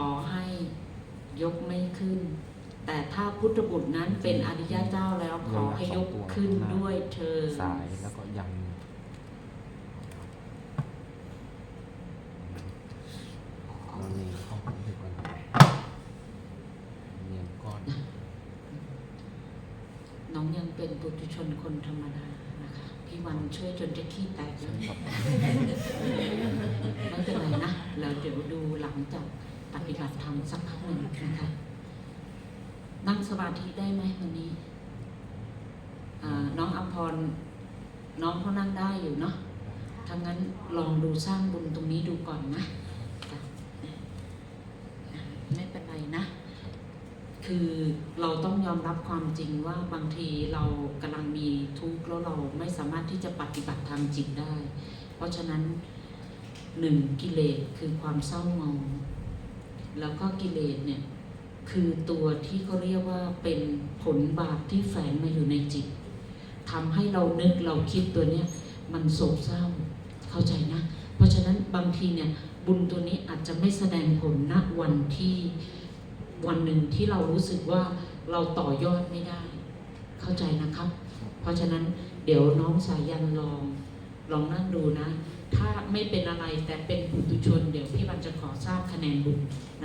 อให้ยกไม่ขึ้น แต่ถ้าพุทธบุตรนั้นเป็นอริยเจ้าแล้วขอให้ยกขึ้นด้วยเธอญสายแล้วก็ยังนอนนี่เข้าไปดีกว่าเนียนก้อน น้องยังเป็นปุถุชนคนธรรมดานะคะ พี่วันช่วยจนจะขี้แตกใช่แล้ว ธรรมสักพักหนึ่งนะคะนั่งสมาธิได้ไหมวันนี้น้องอภรน้องเขานั่งได้อยู่เนาะถ้างั้นลองดูสร้างบุญตรงนี้ดูก่อนนะจ้ะไม่เป็นไรนะ คือเราต้องยอมรับความจริงว่าบางทีเรากำลังมีทุกข์แล้วเราไม่สามารถที่จะปฏิบัติทางจิตได้ เพราะฉะนั้นหนึ่งกิเลสคือความเศร้าเมา แล้วก็กิเลสเนี่ย คือตัวที่เขาเรียกว่าเป็นผลบาปที่แฝงมาอยู่ในจิตทำให้เรานึกเราคิดตัวเนี้ยมันโศกเศร้าเข้าใจนะ เพราะฉะนั้นบางทีเนี่ยบุญตัวนี้อาจจะไม่แสดงผลณวันที่วันหนึ่งที่เรารู้สึกว่าเราต่อยอดไม่ได้ เข้าใจนะครับ เพราะฉะนั้นเดี๋ยวน้องสายันลองลองนั่งดูนะ ถ้าไม่เป็นอะไรแต่เป็นปุถุชน เดี๋ยวพี่วันจะขอทราบคะแนนบุญ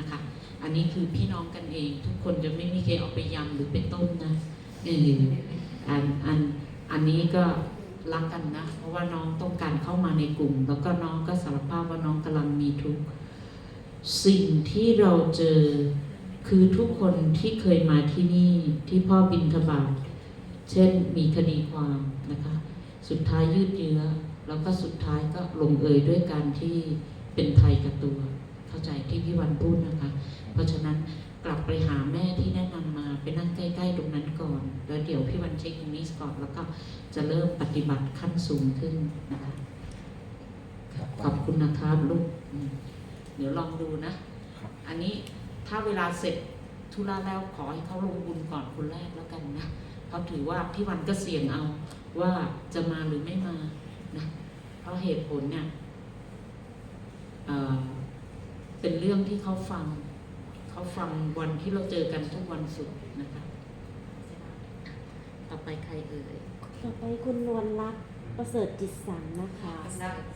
นะคะ อันนี้คือพี่น้องกันเอง ทุกคนจะไม่มีใครเอาไปยำหรือไปต้มนะเอออันอันอันนี้ก็รักกันนะ เพราะว่าน้องต้องการเข้ามาในกลุ่ม แล้วก็น้องก็สารภาพว่าน้องกำลังมีทุกข์สิ่งที่เราเจอคือทุกคนที่เคยมาที่นี่ที่พ่อบินทบาทเช่นมีคดีความนะคะ สุดท้ายยืดเยื้อแล้วก็สุดท้ายก็ลงเอยด้วยการที่เป็นไทยกับตัว เข้าใจที่พี่วันพูดนะคะ เพราะฉะนั้นกลับไปหาแม่ที่แนะนำมาไปนั่งใกล้ๆตรงนั้นก่อนแล้วเดี๋ยวพี่วันเช็คตรงนี้ก่อนแล้วก็จะเริ่มปฏิบัติขั้นสูงขึ้นนะคะขอบคุณนะครับลูกอืมเดี๋ยวลองดูนะครับอันนี้ถ้าเวลาเสร็จธุระแล้วขอให้เขาลงบุญก่อนคนแรกแล้วกันนะเขาถือว่าพี่วันก็เสี่ยงเอาว่าจะมาหรือไม่มานะเพราะเหตุผลเนี่ยเอ่อ เป็นเรื่องที่เขาฟัง เขาฟังวันที่เราเจอกันทุกวันศุกร์นะคะ ต่อไปใครเอ่ยต่อไปคุณนวลรักษณ์ประเสริฐจิตสังนะคะ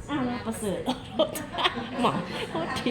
อ้าวประเสริฐหมอโทษที